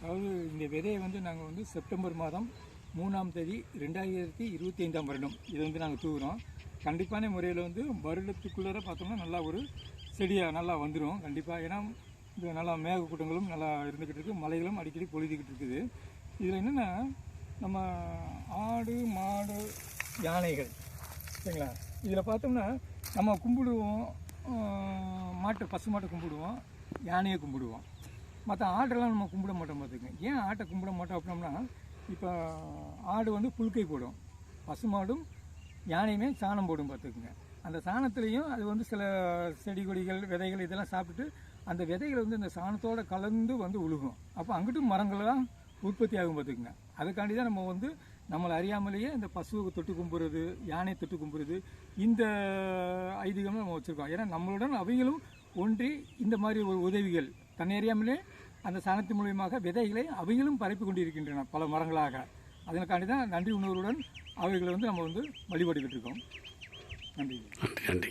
அதாவது இந்த விதையை வந்து நாங்கள் வந்து செப்டம்பர் மாதம் மூணாம் தேதி ரெண்டாயிரத்தி இருபத்தி ஐந்தாம் வருடம். இதை வந்து நாங்கள் தூவுறோம். கண்டிப்பான முறையில் வந்து வருடத்துக்குள்ளே பார்த்தோம்னா நல்லா ஒரு செடியாக நல்லா வந்துடும் கண்டிப்பாக ஏன்னா இது நல்லா மேகக்கூட்டங்களும் நல்லா இருந்துக்கிட்டு இருக்குது மலைகளும் அடிக்கடி பொழுதுகிட்டு இருக்குது. இதில் என்னென்னா நம்ம ஆடு மாடு யானைகள். சரிங்களா? இதில் பார்த்தோம்னா நம்ம கும்பிடுவோம். மாட்டை மாட்டு பசு மாட்டை கும்பிடுவோம். யானையை கும்பிடுவோம். மற்ற ஆட்டெல்லாம் நம்ம கும்பிட மாட்டோம் பார்த்துக்கங்க ஏன் ஆட்டை கும்பிட மாட்டோம் அப்படின்னோம்னா இப்போ ஆடு வந்து புழுக்கை போடும். பசுமாடும் யானையுமே சாணம் போடும் பார்த்துக்குங்க அந்த சாணத்துலேயும் அது வந்து சில செடி கொடிகள் விதைகள் இதெல்லாம் சாப்பிட்டுட்டு அந்த விதைகள் வந்து இந்த சாணத்தோடு கலந்து வந்து உழுகும். அப்போ அங்கிட்டு மரங்கள்லாம் உற்பத்தி ஆகும் பார்த்துக்குங்க அதுக்காண்டி தான் நம்ம வந்து நம்மளை அறியாமலேயே இந்த பசுவை தொட்டு கும்புறது யானை தொட்டு கும்புறது இந்த ஐதீகம்லாம் நம்ம வச்சுருக்கோம். ஏன்னா நம்மளுடன் அவங்களும் ஒன்றி இந்த மாதிரி ஒரு உதவிகள் தன்னை அறியாமலே அந்த சாணத்தின் மூலியமாக விதைகளை அவைகளும் பரப்பி கொண்டிருக்கின்றன பல மரங்களாக. அதற்காண்டி தான் நன்றி உணர்வுடன் அவைகளை வந்து நம்ம வந்து வழிபட்டுக்கிட்டு இருக்கோம். நன்றி. நன்றி நன்றி.